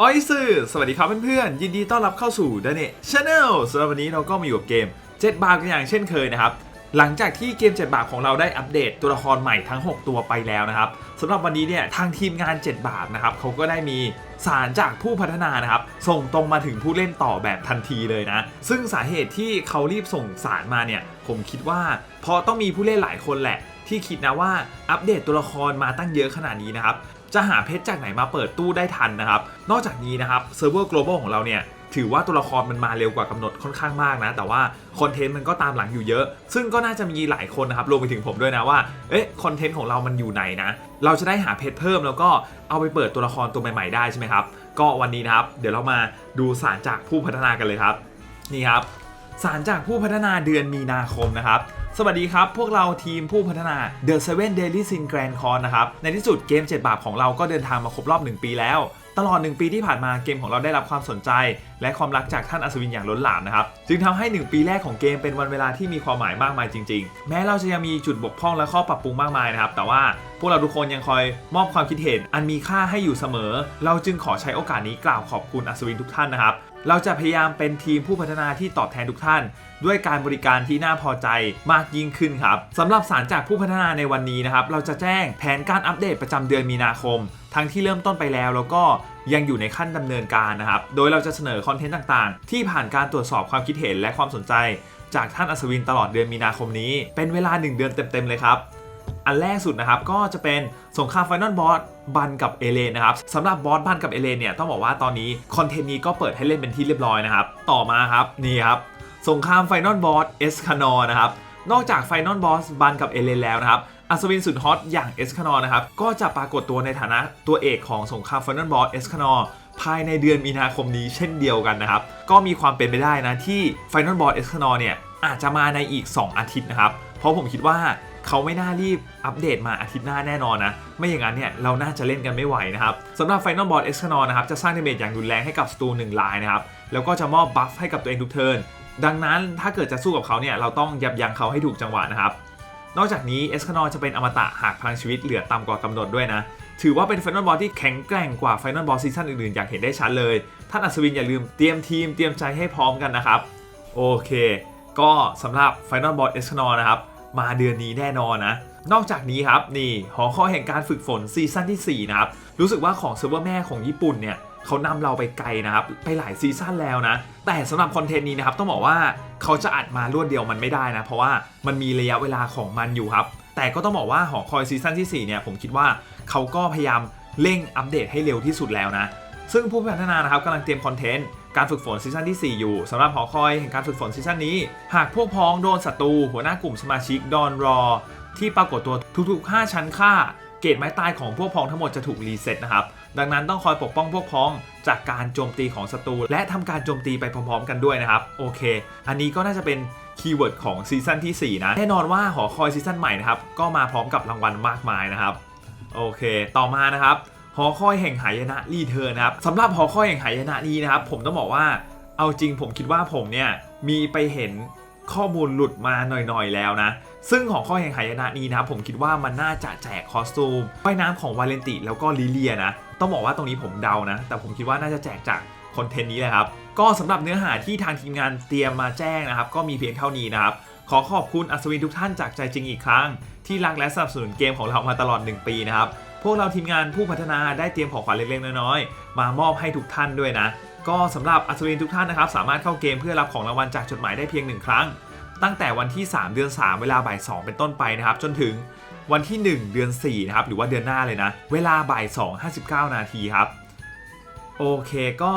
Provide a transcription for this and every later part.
ออยสื่อสวัสดีครับเพื่อนๆ ยินดีต้อนรับเข้าสู่ d a n e Channel สำหรับวันนี้เราก็มาอยู่กับเกม 7 บาทกันอย่างเช่นเคยนะครับ หลังจากที่เกม 7 บาทของเราได้อัปเดตตัวละครใหม่ทั้ง 6 ตัวไปแล้วนะครับสำหรับวันนี้เนี่ยทางทีมงาน 7 บาทนะครับเขาก็ได้มีสารจากผู้พัฒนานะครับ ส่งตรงมาถึงผู้เล่นต่อแบบทันทีเลยนะ ซึ่งสาเหตุที่เขารีบส่งสารมาเนี่ยผมคิดว่าเพราะต้องมีผู้เล่นหลายคนแหละที่คิดนะว่าอัปเดตตัวละครมาตั้งเยอะขนาดนี้นะครับ จะหาเพชรจากไหนมาเปิดตู้ได้ทันนะครับ นอกจากนี้นะครับเซิร์ฟเวอร์ global ของเราเนี่ยถือว่าตัวละครมันมาเร็วกว่ากำหนดค่อนข้างมากนะ แต่ว่าคอนเทนต์มันก็ตามหลังอยู่เยอะ ซึ่งก็น่าจะมีหลายคนนะครับรวมไปถึงผมด้วยนะว่า เอ๊ะคอนเทนต์ของเรามันอยู่ไหนนะ เราจะได้หาเพชรเพิ่มแล้วก็เอาไปเปิดตัวละครตัวใหม่ๆได้ใช่ไหมครับ ก็วันนี้นะครับ เดี๋ยวเรามาดูสารจากผู้พัฒนากันเลยครับ นี่ครับ สารจากผู้พัฒนาเดือนมีนาคมนะครับ สวัสดีครับ พวกเราทีมผู้พัฒนา The Seven Daily Sin Grand Con นะครับ ในที่สุดเกม 7 บาทของเราก็เดินทางมาครบรอบ 1 ปีแล้ว ตลอด 1 ปีที่ผ่านมาเกมของเราได้รับความสนใจ และความรักจากท่านอัศวินอย่างล้นหลามนะครับ จึงทำให้ 1 ปีแรกของเกมเป็นวันเวลาที่มีความหมายมากมายจริง ๆ แม้เราจะยังมีจุดบกพร่องและข้อปรับปรุงมากมายนะครับ แต่ว่าพวกเราทุกคนยังคอยมอบความคิดเห็น อันมีค่าให้อยู่เสมอ เราจึงขอใช้โอกาสนี้กล่าวขอบคุณอัศวินทุกท่านนะครับ เราจะพยายามเป็นทีมผู้พัฒนาที่ตอบแทนทุกท่าน ด้วยการบริการที่น่าพอใจมากยิ่งขึ้นครับสำหรับสารจากผู้พัฒนาในวันนี้นะครับ เราจะแจ้งแผนการอัปเดตประจำเดือนมีนาคม ทั้งที่เริ่มต้นไปแล้วแล้วก็ยังอยู่ในขั้นดำเนินการนะครับ โดยเราจะเสนอคอนเทนต์ต่างๆ ที่ผ่านการตรวจสอบความคิดเห็นและความสนใจ จากท่านอัศวินตลอดเดือนมีนาคมนี้ เป็นเวลา 1 เดือนเต็มๆเลยครับ อันแรกสุดนะครับก็จะเป็นสงครามไฟนอลบอสบันกับเอเลนนะครับสำหรับบอสบันกับเอเลนเนี่ยต้องบอกว่าตอนนี้คอนเทนต์นี้ก็เปิดให้เล่นเป็นที่เรียบร้อยนะครับต่อมาครับนี่ครับสงครามไฟนอลบอสเอสคานอนะครับนอกจากไฟนอลบอสบันกับเอเลนแล้วนะครับอัศวินสุดฮอตอย่างเอสคานอนะครับก็จะปรากฏตัวในฐานะตัวเอกของสงครามไฟนอลบอสเอสคานอภายในเดือนมีนาคมนี้เช่นเดียวกันนะครับ ก็มีความเป็นไปได้นะที่ไฟนอลบอสเอสคานอเนี่ยอาจจะมาในอีก 2 อาทิตย์นะครับ เพราะผมคิดว่า เขาไม่น่ารีบอัปเดตมาอาทิตย์หน้าแน่นอนนะ ไม่อย่างนั้นเนี่ยเราน่าจะเล่นกันไม่ไหวนะครับสำหรับ Final Boss e x c a n o r นะครับจะสร้างดาเมจอย่างรุนแรงให้กับศัตรูหนึ่งลายนะครับแล้วก็จะมอบบัฟให้กับตัวเองทุกเทิร์นดังนั้นถ้าเกิดจะสู้กับเขาเนี่ยเราต้องยับยั้งเขาให้ถูกจังหวะนะครับนอกจากนี้เอสคานอจะเป็นอมตะหากพลังชีวิตเหลือต่ำกว่ากำหนดด้วยนะ ถือว่าเป็นไฟนอลบอสที่แข็งแกร่งกว่าไฟนอลบอสซีซั่นอื่นๆ อย่างเห็นได้ชัดเลย ท่านอัศวินอย่าลืมเตรียมทีมเตรียมใจให้พร้อมกันนะครับ โอเค ก็สำหรับ Final Boss e x c a n o r นะครับ มาเดือนนี้แน่นอนนะ นอกจากนี้ครับนี่หอข้อแห่งการฝึกฝนซีซั่นที่ 4 นะครับ รู้สึกว่าของเซิร์ฟเวอร์แม่ของญี่ปุ่นเนี่ยเขานำเราไปไกลนะครับ ไปหลายซีซั่นแล้วนะ แต่สำหรับคอนเทนต์นี้นะครับ ต้องบอกว่าเขาจะอัดมารวดเดียวมันไม่ได้นะ เพราะว่ามันมีระยะเวลาของมันอยู่ครับ แต่ก็ต้องบอกว่าหอคอยซีซั่นที่ 4 เนี่ย ผมคิดว่าเขาก็พยายามเร่งอัปเดตให้เร็วที่สุดแล้วนะ ซึ่งผู้พัฒนานะครับกำลังเตรียมคอนเทนต์ การฝึกฝนซีซั่นที่ 4 อยู่สำหรับหอคอยแห่งการฝึกฝนซีซั่นนี้ หากพวกพ้องโดนศัตรูหัวหน้ากลุ่มสมาชิกดอนรอ ที่ปรากฏตัวทุกๆ 5 ชั้นค่า เกรดไม้ตายของพวกพ้องทั้งหมดจะถูกรีเซ็ตนะครับ ดังนั้นต้องคอยปกป้องพวกพ้องจากการโจมตีของศัตรูและทำการโจมตีไปพร้อมๆ กันด้วยนะครับโอเค อันนี้ก็น่าจะเป็นคีย์เวิร์ดของซีซั่นที่ 4 นะแน่นอนว่าหอคอยซีซั่นใหม่นะครับก็มาพร้อมกับรางวัลมากมายนะครับโอเค ต่อมานะครับ หอคอยแห่งหายนะรีเทิร์นครับสำหรับหอคอยแห่งหายนะนี้นะครับ ผมต้องบอกว่า เอาจริงผมคิดว่าผมเนี่ยมีไปเห็นข้อมูลหลุดมาหน่อยๆแล้วนะ ซึ่งของข้อแห่งหายนะนี้นะผมคิดว่ามันน่าจะแจกคอสตูมว่ายน้ำของวาเลนติแล้วก็ลิเลียนะ ต้องบอกว่าตรงนี้ผมเดานะ แต่ผมคิดว่าน่าจะแจกจากคอนเทนต์นี้แหละครับ ก็สำหรับเนื้อหาที่ทางทีมงานเตรียมมาแจ้งนะครับ ก็มีเพียงเท่านี้นะครับ ขอขอบคุณอัศวินทุกท่านจากใจจริงอีกครั้ง ที่รักและสนับสนุนเกมของเรามาตลอด 1 ปีนะครับ วกเราทีมงานผู้พัฒนาได้เตรียมของขวัญเล็กๆน้อยๆมามอบให้ทุกท่านด้วยนะ ก็สำหรับอัศวินทุกท่านนะครับ สามารถเข้าเกมเพื่อรับของรางวัลจากจดหมายได้เพียงหนึ่งครั้ง ตั้งแต่วันที่ 3 เดือน 3 เวลาบ่าย2เป็นต้นไปนะครับ จนถึงวันที่ 1 เดือน4นะครับหรือว่าเดือนหน้าเลยนะ เวลาบ่าย2 59 นาทีครับ โอเคก็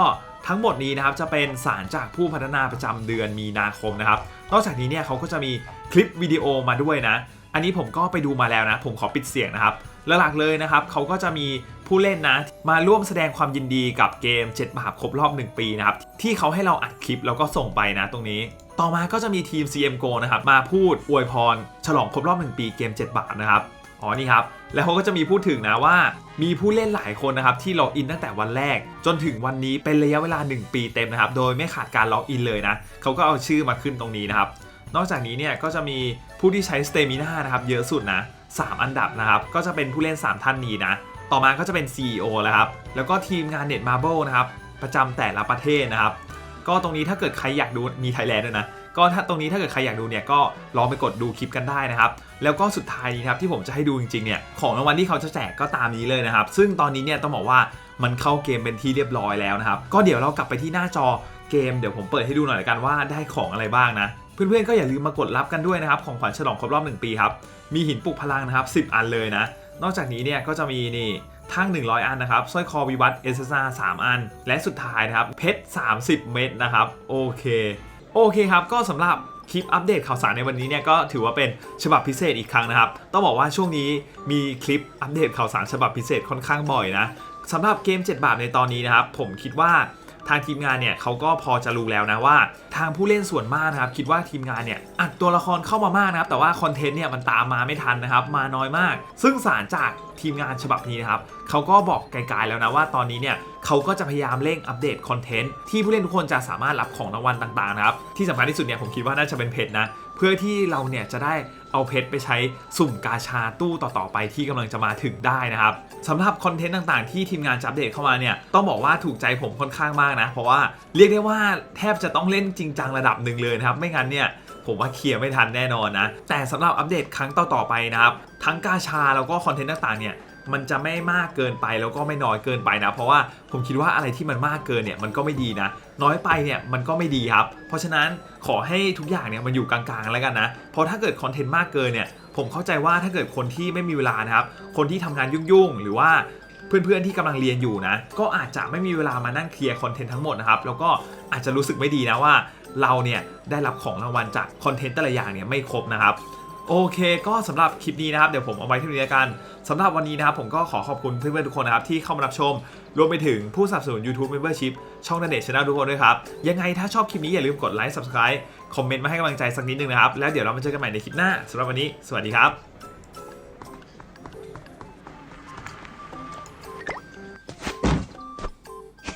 ทั้งหมดนี้นะครับจะเป็นสารจากผู้พัฒนาประจำเดือนมีนาคมนะครับ นอกจากนี้เนี่ยเขาก็จะมีคลิปวิดีโอมาด้วยนะ อันนี้ผมก็ไปดูมาแล้วนะ ผมขอปิดเสียงนะครับลหลักเลยนะครับเขาก็จะมีผู้เล่นนะ มาร่วมแสดงความยินดีกับเกม7บาครบรอบ 1 ปีนะครับ ที่เขาให้เราอัดคลิปแล้วก็ส่งไปนะตรงนี้ ต่อมาก็จะมีทีม CM Go นะครับ มาพูดอวยพร ฉลองครบรอบ 1 ปีเกม 7 บาทนะครับอ๋อนี่ครับ แล้วเขาก็จะมีพูดถึงนะว่า มีผู้เล่นหลายคนนะครับ ที่ล็อกอินตั้งแต่วันแรก จนถึงวันนี้เป็นระยะเวลา 1 ปีเต็มนะครับ โดยไม่ขาดการล็อกอินเลยนะเขาก็เอาชื่อมาขึ้นตรงนี้นะครับนอกจากนี้เนี่ยก็จะมี ผู้ที่ใช้สเตมิน่านะครับเยอะสุดนะ 3 อันดับนะครับ ก็จะเป็นผู้เล่น 3 ท่านนี้นะ ต่อมาก็จะเป็น CEO แล้วครับ แล้วก็ทีมงานเน็ตมาร์เบลนะครับ ประจำแต่ละประเทศนะครับ ก็ตรงนี้ถ้าเกิดใครอยากดูมีไทยแลนด์ด้วยนะ ก็ถ้าตรงนี้ถ้าเกิดใครอยากดูเนี่ยก็ลองไปกดดูคลิปกันได้นะครับ แล้วก็สุดท้ายนี้นะครับที่ผมจะให้ดูจริงๆเนี่ยของรางวัลที่เขาจะแจกก็ตามนี้เลยนะครับ ซึ่งตอนนี้เนี่ยต้องบอกว่ามันเข้าเกมเป็นที่เรียบร้อยแล้วนะครับ ก็เดี๋ยวเรากลับไปที่หน้าจอเกมเดี๋ยวผมเปิดให้ดูหน่อยละกันว่าได้ของอะไรบ้างนะ เพื่อนๆก็อย่าลืมมากดรับกันด้วยนะครับของขวัญฉลองครบรอบ 1 ปีครับมีหินปลุกพลังนะครับ10 อันเลยนะ นอกจากนี้เนี่ยก็จะมีนี่ทั้ง 100 อันนะครับสร้อยคอวิวัฒน์เอสซา3อัน และสุดท้ายนะครับเพชร30 เม็ดนะครับโอเคโอเคครับก็สำหรับคลิปอัปเดตข่าวสารในวันนี้เนี่ยก็ถือว่าเป็นฉบับพิเศษอีกครั้งนะครับ ต้องบอกว่าช่วงนี้มีคลิปอัปเดตข่าวสารฉบับพิเศษค่อนข้างบ่อยนะสำหรับเกม 7 บาทในตอนนี้นะครับผมคิดว่า ทางทีมงานเนี่ยเขาก็พอจะรู้แล้วนะว่า ทางผู้เล่นส่วนมากนะครับคิดว่าทีมงานเนี่ยอัดตัวละครเข้ามามากนะครับแต่ว่าคอนเทนต์เนี่ยมันตามมาไม่ทันนะครับมาน้อยมาก ซึ่งสารจากทีมงานฉบับนี้นะครับเขาก็บอกไกลๆแล้วนะว่าตอนนี้เนี่ยเขาก็จะพยายามเร่งอัปเดตคอนเทนต์ที่ผู้เล่นทุกคนจะสามารถรับของรางวัลต่างๆนะครับที่สำคัญที่สุดเนี่ยผมคิดว่าน่าจะเป็นเพชรนะเพื่อที่เราเนี่ยจะได้ เอาเพชรไปใช้สุ่มกาชาตู้ต่อๆไปที่กำลังจะมาถึงได้นะครับสำหรับคอนเทนต์ต่างๆ ที่ทีมงานจัปเดตเข้ามาเนี่ยต้องบอกว่าถูกใจผมค่อนข้างมากนะ เพราะว่าเรียกได้ว่าแทบจะต้องเล่นจริงจังระดับหนึ่งเลยนะครับ ไม่งั้นเนี่ยผมว่าเคลียร์ไม่ทันแน่นอนนะ แต่สำหรับอัปเดตครั้งต่อๆไปนะครับ ทั้งกาชาแล้วก็คอนเทนต์ต่างๆเนี่ย มันจะไม่มากเกินไปแล้วก็ไม่น้อยเกินไปนะ เพราะว่าผมคิดว่าอะไรที่มันมากเกินเนี่ยมันก็ไม่ดีนะ น้อยไปเนี่ยมันก็ไม่ดีครับ เพราะฉะนั้นขอให้ทุกอย่างเนี่ยมันอยู่กลางๆแล้วกันนะ เพราะถ้าเกิดคอนเทนต์มากเกินเนี่ยผมเข้าใจว่าถ้าเกิดคนที่ไม่มีเวลานะครับ คนที่ทำงานยุ่งๆ หรือว่าเพื่อนๆที่กำลังเรียนอยู่นะ ก็อาจจะไม่มีเวลามานั่งเคลียร์คอนเทนต์ทั้งหมดนะครับ แล้วก็อาจจะรู้สึกไม่ดีนะว่า เราเนี่ยได้รับของรางวัลจากคอนเทนต์แต่ละอย่างเนี่ยไม่ครบนะครับ โอเคก็สำหรับคลิปนี้นะครับเดี๋ยวผมเอาไว้ที่นี้กันสำหรับวันนี้นะครับผมก็ขอขอบคุณเพื่อนๆทุกคนนะครับที่เข้ามารับชม รวมไปถึงผู้สนับสนุน YouTube Membership ช่องนันเดชช n น l ทุกคนด้วยครับ ยังไงถ้าชอบคลิปนี้อย่าลืมกดไลค์ Subscribe คอมเมนต์มาให้กำลังใจสักนิดนึงนะครับ แล้วเดี๋ยวเรามาเจอกันใหม่ในคลิปหน้าสำหรับวันนี้ สวัสดีครับ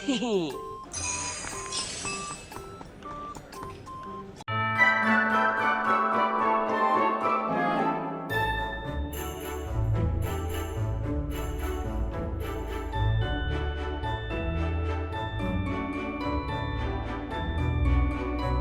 Hee